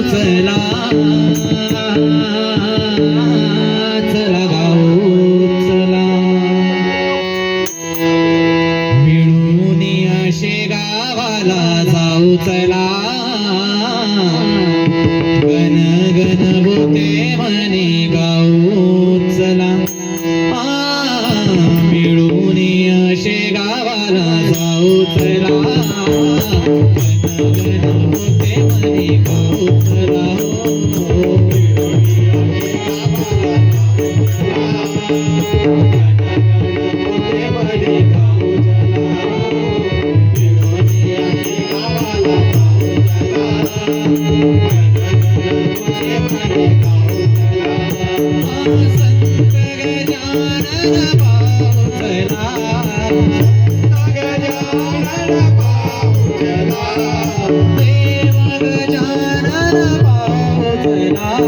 चला चला गाऊ चला. मिळून अशे गावाला जाऊ चला. गण गण बोते म्हणे गाऊ चला. आ, मिळून अशे गावाला जाऊ चला. गण गण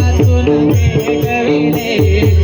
I'm